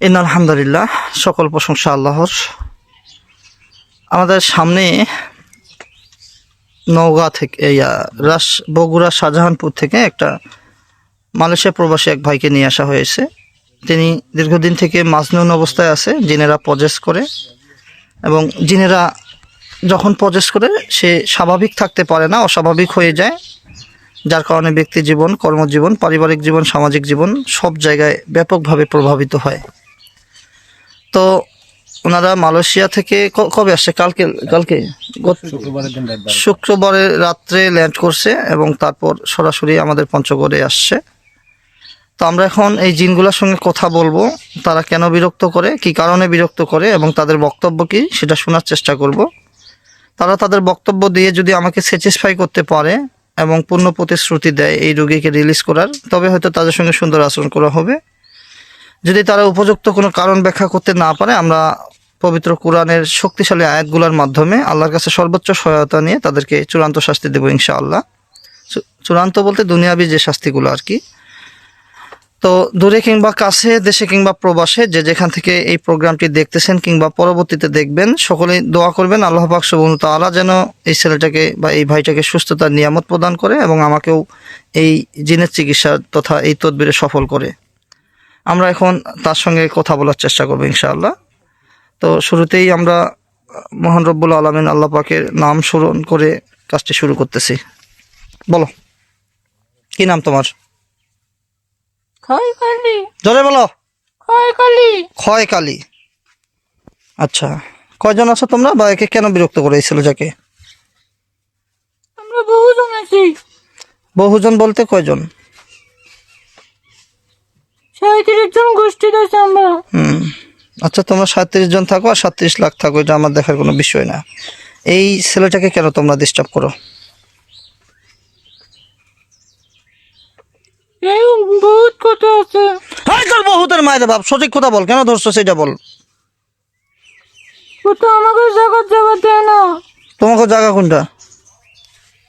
In আলহামদুলিল্লাহ, সকল প্রশংসা আল্লাহর। আমাদের সামনে নওগাঁ থেকে রাস, বগুড়া শাহজাহানপুর থেকে একটা মালয়েশিয়া প্রবাসী এক ভাইকে নিয়ে আসা হয়েছে। তিনি দীর্ঘদিন থেকে মাজনুন অবস্থায় আছে জিনেরা পজেস করে। এবং জিনেরা যখন পজেস করে, সে স্বাভাবিক থাকতে পারে না, অস্বাভাবিক হয়ে যায়। যার কারণে ব্যক্তি জীবন, কর্মজীবন, পারিবারিক জীবন, সামাজিক জীবন সব জায়গায় ব্যাপকভাবে প্রভাবিত হয়। তো ওনারা মালয়েশিয়া থেকে কবে আসছে? কালকে কালকে? গত- শুক্রবারে রাত্রে ল্যান্ড করছে এবং তারপর সরাসরি আমাদের পঞ্চগড়ে আসছে। তো আমরা এখন এই জিনগুলোর সঙ্গে কথা বলব। তারা কেন বিরক্ত করে কি কারণে বিরক্ত করে এবং তাদের বক্তব্য কি সেটা শোনার চেষ্টা করব। তারা তাদের বক্তব্য দিয়ে যদি আমাকে স্যাটিসফাই করতে পারে এবং পূর্ণ প্রতিশ্রুতি দেয় এই রোগীকে রিলিজ করার তবে হয়তো তাদের সঙ্গে সুন্দর আচরণ করা হবে। যদি তারা উপযুক্ত কোনো কারণ ব্যাখ্যা করতে না পারে, আমরা পবিত্র কোরআনের শক্তিশালী আয়াতগুলোর মাধ্যমে আল্লাহর কাছে সর্বোচ্চ সহায়তা নিয়ে তাদেরকে চূড়ান্ত শাস্তি দেবো ইনশাআল্লাহ। চূড়ান্ত বলতে দুনিয়াবি যে শাস্তিগুলো আর কি। তো দূরে কিংবা কাছে, দেশে কিংবা প্রবাসে, যে যেখান থেকে এই প্রোগ্রামটি দেখতেছেন কিংবা পরবর্তীতে দেখবেন, সকলেই দোয়া করবেন, আল্লাহ পাক সুবহান তাআলা যেন এই ছেলেটাকে বা এই ভাইটাকে সুস্থতার নিয়ামত প্রদান করে এবং আমাকেও এই জিনের চিকিৎসা তথা এই তদবিরে সফল করে। আমরা এখন তার সঙ্গে কথা বলার চেষ্টা করব ইনশাআল্লাহ। তো শুরুতেই আমরা মহান রব্বুল আলমিন আল্লাহ পাকের নাম স্মরণ করে কাজটি শুরু করতেছি। বলো কি নাম তোমার? জোরে বলো। ক্ষয় কালী আচ্ছা কয়জন আছো তোমরা বা একে কেন বিরক্ত করে এই ছেলেটাকে আমরা বহুজন আছি। বহুজন বলতে কয়জন? সাঁত্রিশ জন গোষ্ঠীতে আছি আমরা। হুম। আচ্ছা তোমরা সাঁত্রিশ জন থাকো আর সাতত্রিশ লাখ থাকো এটা আমার দেখার কোনো বিষয় না। এই ছেলেটাকে কেন তোমরা ডিস্টার্ব করো? বহুত কথা আছে। হাই তোর বহুতের মায়ের বাপ সঠিক কথা বল কেন ধরছো সেটা বল। ও তো আমাকে জায়গা জায়গা দেয় না। তোমাকে জায়গা কোনটা?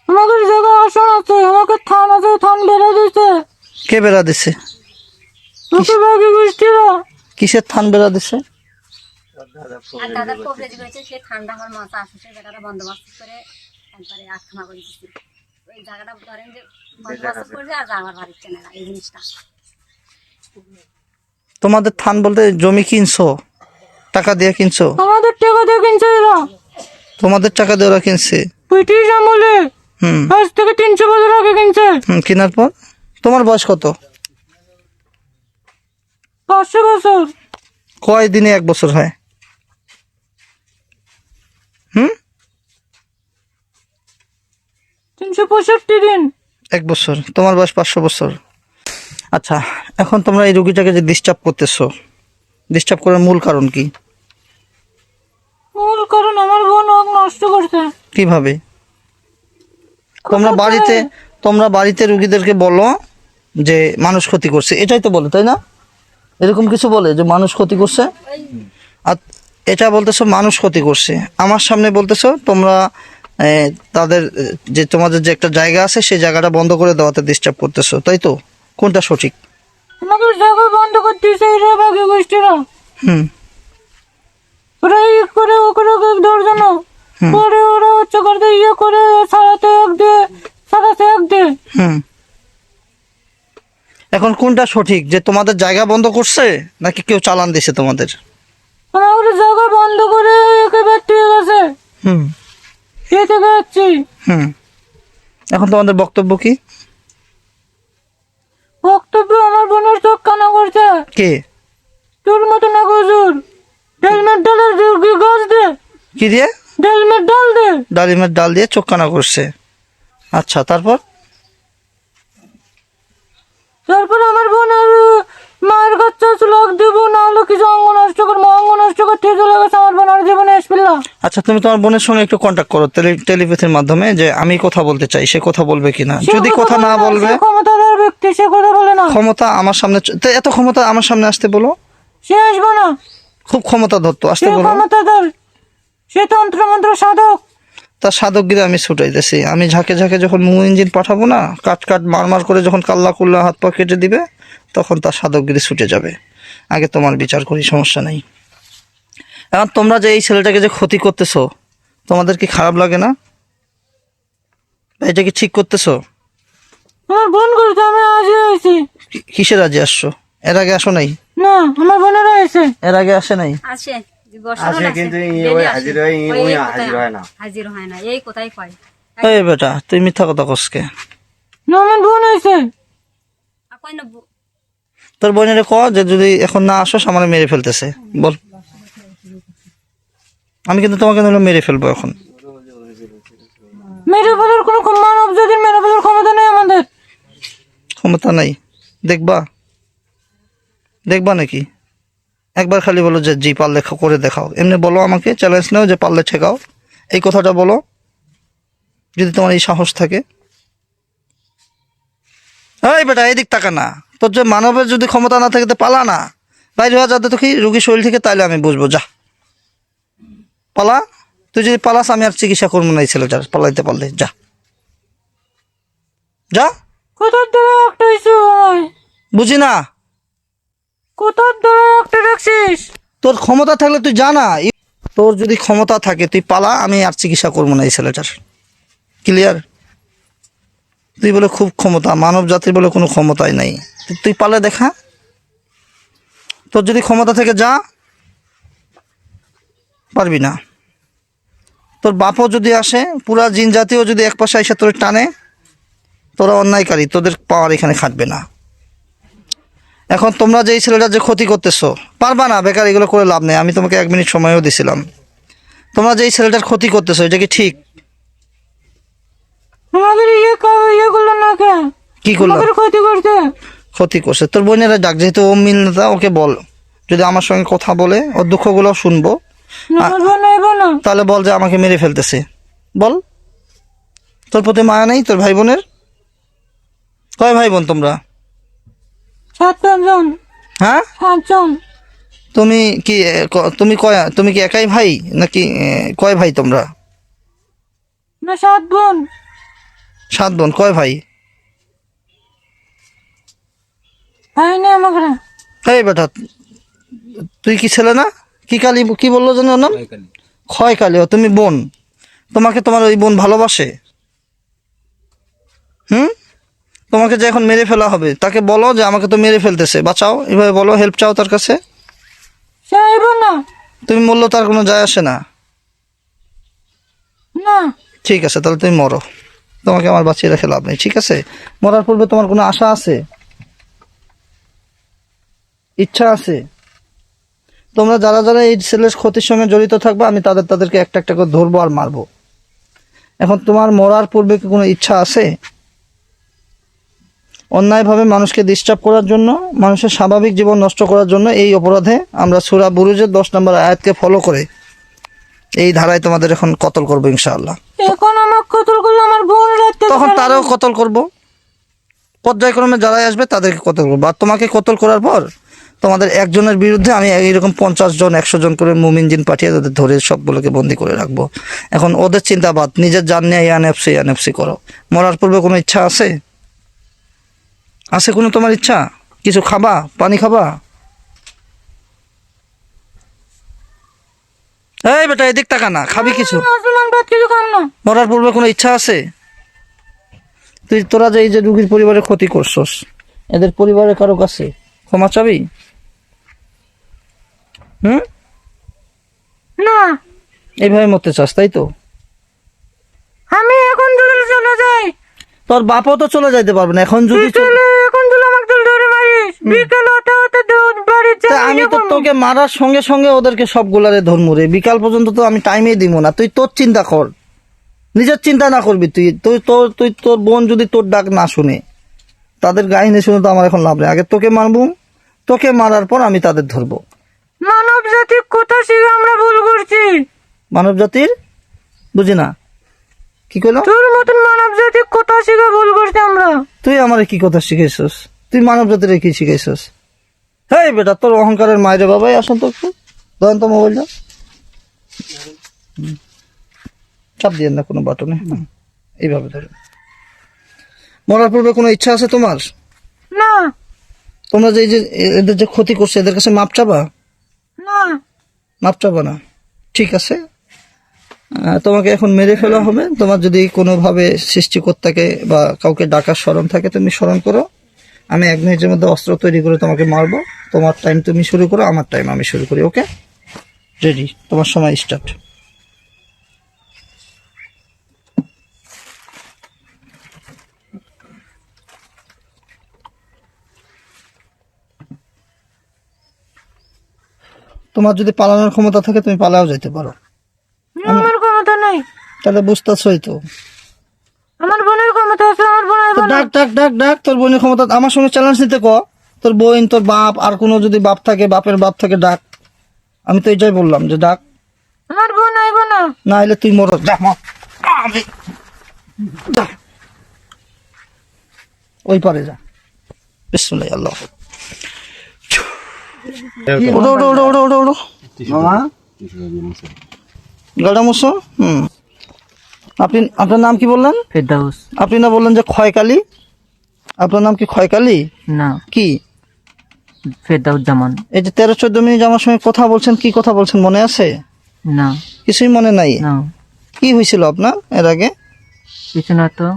আমাকে জায়গা আসন আছে আমাকে থান আছে থান বেড়ে দিছে কে বেড়া দিছে? কিসের থান বেড়া দিছে তোমাদের থান বলতে জমি কিনছো? টাকা দিয়ে কিনছো? আমাদের টাকা দিয়ে কিনছে তোমাদের টাকা দিয়ে ওরা কিনছে? ব্রিটিশ আমলে। হুম। আজ থেকে তিনশো বছর আগে কিনছে। হুম কেনার পর? তোমার বয়স কত? পাঁচশো বছর। কয় দিনে এক বছর হয়? হুম? তিনশো পঁয়ষট্টি দিন। এক বছর। তোমার বয়স পাঁচশো বছর। আচ্ছা এখন তোমরা এই রুগীটাকে যে ডিস্টার্ব করতেছো ডিস্টার্ব করার মূল কারণ কি? মূল কারণ আমার বোন ওকে নষ্ট করছে। কীভাবে? তোমরা বাড়িতে তোমরা বাড়িতে রুগীদেরকে বলো যে মানুষ ক্ষতি করছে এটাই তো বলে তাই না? এরকম কিছু বলে যে মানুষ ক্ষতি করছে? আর এটা বলতেছো মানুষ ক্ষতি করছে। আমার সামনে বলতেছো তোমরা তাদের যে তোমাদের যে একটা জায়গা আছে সেই জায়গাটা বন্ধ করে দেওয়াতে ডিস্টার্ব করতেছো তাই তো? কোনটা সঠিক? আমাকে জায়গা বন্ধ করতে এরা বাকি গোষ্ঠীরা হুম। ওরা ইয়ে করে ও করে ধরছে না। পরে ওরা হচ্ছে করতে ইয়ে করে সারাতে এক দে সারাতে এক দে। হুম। এখন কোনটা সঠিক? যে তোমাদের জায়গা বন্ধ করছে নাকি কেউ চালান দিছে তোমাদের? জায়গা বন্ধ করে একেবারে ঠিক আছে হুম। থেকে যাচ্ছি। হুম। এখন তোমাদের বক্তব্য কি? বক্তব্য আমার বোনের চোখ কানা করছে। কে? তোর মতো না গজুর হেলমেট ডালের গাছ দে। কি দিয়ে? হেলমেট ডাল দে। ডালিমের ডাল দিয়ে চোখ কানা করছে। আচ্ছা তারপর আমার বোনের মায়ের কাছে লোক দেব না হলে কিছু অঙ্গ নষ্ট করব অঙ্গ নষ্ট করতে চলে গেছে আমার বোন আর জীবনে এসপিল্লা আচ্ছা তুমি তোমার বোনের সঙ্গে একটু কন্ট্যাক্ট করো টেলি- টেলিপ্যাথির মাধ্যমে যে আমি কথা বলতে চাই সে কথা বলবে কিনা। যদি কথা না বলবে ক্ষমতাদার ব্যক্তি সে কথা বলে না। ক্ষমতা আমার সামনে এত ক্ষমতা আমার সামনে আসতে বলো। সে আসব না। খুব ক্ষমতা ধরতো আসতে বলো। ক্ষমতাদার সে তন্ত্র মন্ত্র সাধক। তার সাধকগিরি আমি ছুটাইতেছি। আমি ঝাঁকে ঝাঁকে যখন মু ইঞ্জিন পাঠাবো না কাট কাট মার মার করে যখন কাল্লা কুল্লা হাত পা কেটে দিবে তখন তার সাধকগিরি ছুটে যাবে। আগে তোমার বিচার করি সমস্যা নেই। এখন তোমরা যে এই ছেলেটাকে যে ক্ষতি করতেছো তোমাদের কি খারাপ লাগে না? এটা কি ঠিক করতেছো? আমার বোন করেছে আমি আজই হয়েছি। কি- কিসের আজে আসছো? এর আগে আসো নাই? না আমার বোনেরা এসে এর আগে আসে নাই? আসে আসে কিন্তু আসে, এই daily ওই আসে। হাজির হয়, ওই ওই হাজির হয় না। হাজির হয় না এই কোথায় কয়। এই বেটা তুই মিথ্যা কথা কসকে না আমার বোন বু- তোর বোনের ক যে যদি এখন না আসো আমার মেরে ফেলতেছে। বল। আমি কিন্তু তোমাকে নইলে মেরে ফেলব এখন। মেরে ফেলার কোনো মানব জাতির মেরে ফেলার ক্ষমতা নেই আমাদের। ক্ষমতা নাই। দেখবা? দেখবা নাকি? একবার খালি বলো যে জি পারলে করে দেখাও। এমনি বলো আমাকে চ্যালেঞ্জ নাও যে পারলে ঠেকাও। এই কথাটা বলো। যদি তোমার এই সাহস থাকে। এই বেটা এদিক টাকা না। তোর যে মানবের যদি ক্ষমতা না থাকে তো পালা না। বাইরে হওয়া যাতে তো কি রুগী শরীর থেকে তাইলে আমি বুঝব। যা। পালা তুই যদি পালাস আমি আর চিকিৎসা করব না এই ছেলেটার পালাইতে পারলে যা। যা। কোথার দ্বারা একটা বুঝি না। কোথার দ্বারা একটা রাখছিস তোর ক্ষমতা থাকলে তুই জানা তোর যদি ক্ষমতা থাকে তুই পালা আমি আর চিকিৎসা করব না এই ছেলেটার। ক্লিয়ার তুই বলে খুব ক্ষমতা মানব জাতির বলে কোনো ক্ষমতাই নাই। তুই- তুই পালে দেখা। তোর যদি ক্ষমতা থেকে যা। পারবি না। তোর বাপও যদি আসে পুরা জিন জাতীয় যদি এক পাশে এসে তোর টানে তোরা অন্যায়কারী তোদের পাওয়ার এখানে খাটবে না। এখন তোমরা যে এই ছেলেটা যে ক্ষতি করতেছো পারবা না বেকার এগুলো করে লাভ নেই। আমি তোমাকে এক মিনিট সময়ও দিছিলাম। তোমরা যে এই ছেলেটার ক্ষতি করতেছো এটা কি ঠিক? ইয়ে কা- করল? না ক্ষতি করছে? ক্ষতি করছে। তোর বোনেরা ডাক যেহেতু ও মিল নেতা ওকে বল। যদি আমার সঙ্গে কথা বলে ওর দুঃখগুলো শুনব। আমার তাহলে বল যে আমাকে মেরে ফেলতেছে। বল। তোর প্রতি মায়া নেই তোর ভাই বোনের? কয় ভাই বোন তোমরা? সাতজন। হ্যাঁ? সাতজন। তুমি কি তুমি কয় তুমি কি একাই ভাই? নাকি কয় ভাই তোমরা? না সাত বোন। সাত বোন কয় ভাই? ভাই নেই আমাকে এই বেটা তুই কি ছেলে না? কি কালী কি বলল জানো ওর নাম? ক্ষয় কালি ও তুমি বোন। তোমাকে তোমার ওই বোন ভালোবাসে? হুম? তোমাকে যে এখন মেরে ফেলা হবে তাকে বলো যে আমাকে তো মেরে ফেলতেছে। বাঁচাও এভাবে বলো হেল্প চাও তার কাছে? না। তুমি বলল তার কোনো যায় আসে না। না। ঠিক আছে তাহলে তুমি মরো। তোমাকে আমার বাঁচিয়ে রেখে লাভ নেই ঠিক আছে? মরার পূর্বে তোমার কোনো আশা আছে? ইচ্ছা আছে? তোমরা যারা যারা এই ছেলের ক্ষতির সঙ্গে জড়িত থাকবে আমি তাদের তাদেরকে একটা একটা করে ধরবো আর মারবো। এখন তোমার মরার পূর্বে কি কোনো ইচ্ছা আছে? অন্যায়ভাবে মানুষকে ডিস্টার্ব করার জন্য মানুষের স্বাভাবিক জীবন নষ্ট করার জন্য এই অপরাধে আমরা সুরা বুরুজের দশ নম্বর আয়াতকে ফলো করে এই ধারায় তোমাদের এখন কতল করব ইনশাআল্লাহ। এখন আমার কতল করল আমার বোন তখন তারাও কতল করব? পর্যায়ক্রমে যারাই আসবে তাদেরকে কতল করব? আর তোমাকে কতল করার পর তোমাদের একজনের বিরুদ্ধে আমি এইরকম পঞ্চাশ জন একশো জন করে মুমিন জিন পাঠিয়ে তাদের ধরে সবগুলোকে বন্দি করে রাখব। এখন ওদের চিন্তাবাদ নিজের জান নিয়ে ইয়ানএফসি ইয়ানএফসি করো। মরার পূর্বে কোনো ইচ্ছা আছে? আছে কোনো তোমার ইচ্ছা? কিছু খাবা? পানি খাবা? এই বেটা এদিক টাকা না খাবি কিছু? মরার পূর্বে কোনো ইচ্ছা আছে? তুই তোরা যে এই যে রুগীর পরিবারের ক্ষতি করছস এদের পরিবারের কারও কাছে ক্ষমা চাবি? হুম? না। এইভাবে মরতে চাস তাই তো? আমি এখন যদি চলে যাই। তোর বাপও তো চলে যাইতে পারবে না এখন যদি চল- এখন যদি আমাকে তুই ধরে মারিস। বিকেল হতে হতে দুধ বাড়ি তা আমি তো তোকে মারার সঙ্গে সঙ্গে ওদেরকে সবগুলারে ধর্মরে বিকাল পর্যন্ত তো আমি টাইমে দিব না। তুই তোর চিন্তা কর। নিজের চিন্তা না করবি তুই। তুই তোর তুই তোর বোন যদি তোর ডাক না শুনে তাদের কাহিনী শুনে তো আমার এখন লাভ নেই। আগে তোকে মারবো তোকে মারার পর আমি তাদের ধরবো। মানব জাতি কোথা শিখে আমরা ভুল করছি। মানব জাতির বুঝি না। কি কইলো? তোর মতন মানব জাতি কোথা শিখে ভুল করছি আমরা। তুই আমারে কি কথা শিখাইছস? তুই মানব জাতির কি শিখাইছস? হেই বেটা তোর অহংকারের মায়ের বাবাই আসুন তো একটু ধরেন তো মোবাইলটা। চাপ দিয়ে না কোনো বাটনে। এইভাবে ধরে মরার পূর্বে কোনো ইচ্ছা আছে তোমার? না। তোমরা যে এই যে এদের যে ক্ষতি করছে এদের কাছে মাপ চাবা? মাপ চাবো না। ঠিক আছে? তোমাকে এখন মেরে ফেলা হবে। তোমার যদি কোনোভাবে সৃষ্টিকর্তাকে বা কাউকে ডাকার স্মরণ থাকে, তুমি স্মরণ করো। আমি এক মিনিটের মধ্যে অস্ত্র তৈরি করে তোমাকে মারবো। তোমার টাইম তুমি শুরু করো, আমার টাইম আমি শুরু করি ওকে রেডি তোমার সময় স্টার্ট তোমার যদি পালানোর ক্ষমতা থাকে তুমি পালাও যেতে পারো। আমার ক্ষমতা নেই। তাহলে বুঝতেছই তো। আমার বোনের ক্ষমতা আছে আমার বোনের ডাক ডাক ডাক ডাক তোর বোনের ক্ষমতা। আমার সঙ্গে চ্যালেঞ্জ নিতে ক? তোর বোন তোর বাপ আর কোনো যদি বাপ থাকে বাপের বাপ থাকে ডাক। আমি তো এটাই বললাম যে ডাক। আমার বোন আইব না। না এলে তুই মর। যা মর। ওই পারে যা। বিসমুল্লাহ আল্লাহ ওড়ো ওড়ো ওড়ো ওড়ো ওড়ো ওড়ো গাড়া মুসো হুম। আপনি আপনার নাম কি বললেন? ফেরদাউস। আপনি না বললেন যে ক্ষয়কালী আপনার নাম কি ক্ষয়কালী না। কি? ফেরদাউস জামান এই যে তেরো চোদ্দ মিনিট আমার সঙ্গে কথা বলছেন কি কথা বলছেন মনে আছে? না। কিছুই মনে নাই? না। কি হয়েছিল আপনার এর আগে? কিছু না তো।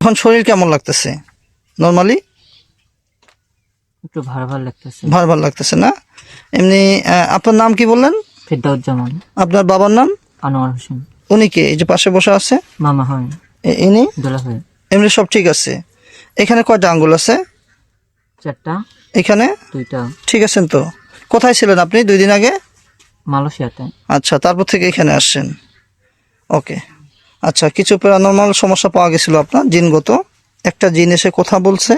এখন শরীর কেমন লাগতেছে? নর্মালি? একটু ভার ভার লাগতেছে। ভার ভার লাগতেছে না? এমনি আপনার নাম কি বললেন? ফেরদাউস আপনার বাবার নাম? আনোয়ার হোসেন। উনি কে? এই যে পাশে বসে আছে? মামা হয়। ইনি? এমনি সব ঠিক আছে। এখানে কয়টা আঙ্গুল আছে? চারটা। এখানে? দুইটা। ঠিক আছেন তো। কোথায় ছিলেন আপনি দুই দিন আগে? মালয়েশিয়াতে। আচ্ছা তারপর থেকে এখানে আসছেন। ওকে। আচ্ছা কিছু প্যারানর্মাল সমস্যা পাওয়া গেছিল আপনার জিনগত। একটা জিন এসে কথা বলছে।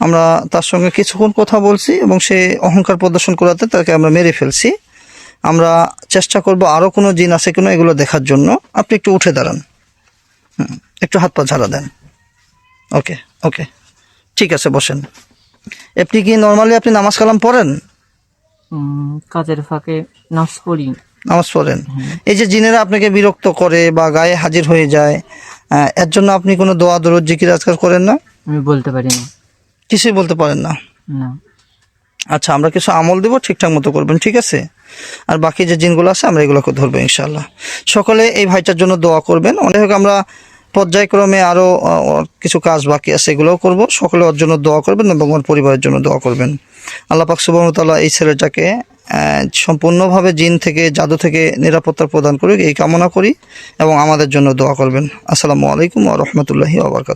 আমরা তার সঙ্গে কিছুক্ষণ কথা বলছি এবং সে অহংকার প্রদর্শন করাতে তাকে আমরা মেরে ফেলছি। আমরা চেষ্টা করব আরও কোনো জিন আছে কিনা এগুলো দেখার জন্য। আপনি একটু উঠে দাঁড়ান। হুম, একটু হাত পা ঝাড়া দেন। ওকে ওকে। ঠিক আছে বসেন। আপনি কি নর্মালি আপনি নামাজ কালাম পড়েন? কাজের ফাঁকে নাচ পড়ি। নামাজ পড়েন। এই যে জিনেরা আপনাকে বিরক্ত করে বা গায়ে হাজির হয়ে যায় এর জন্য আপনি কোনো দোয়া দরদ জিকির আজকাল করেন না? আমি বলতে পারি না। কিছুই বলতে পারেন না। আচ্ছা আমরা কিছু আমল দেবো ঠিকঠাক মতো করবেন ঠিক আছে? আর বাকি যে জিনগুলো আছে আমরা এগুলোকে ধরবো ইনশাল্লাহ সকলে এই ভাইটার জন্য দোয়া করবেন। অনেক আমরা পর্যায়ক্রমে আরও কিছু কাজ বাকি আছে এগুলোও করব। সকলে ওর জন্য দোয়া করবেন এবং ওর পরিবারের জন্য দোয়া করবেন। আল্লাহ পাক সুবাহতাল্লাহ এই ছেলেটাকে সম্পূর্ণভাবে জিন থেকে জাদু থেকে নিরাপত্তা প্রদান করুক এই কামনা করি এবং আমাদের জন্য দোয়া করবেন। আসসালামু আলাইকুম ও রহমতুল্লাহি আবরকাত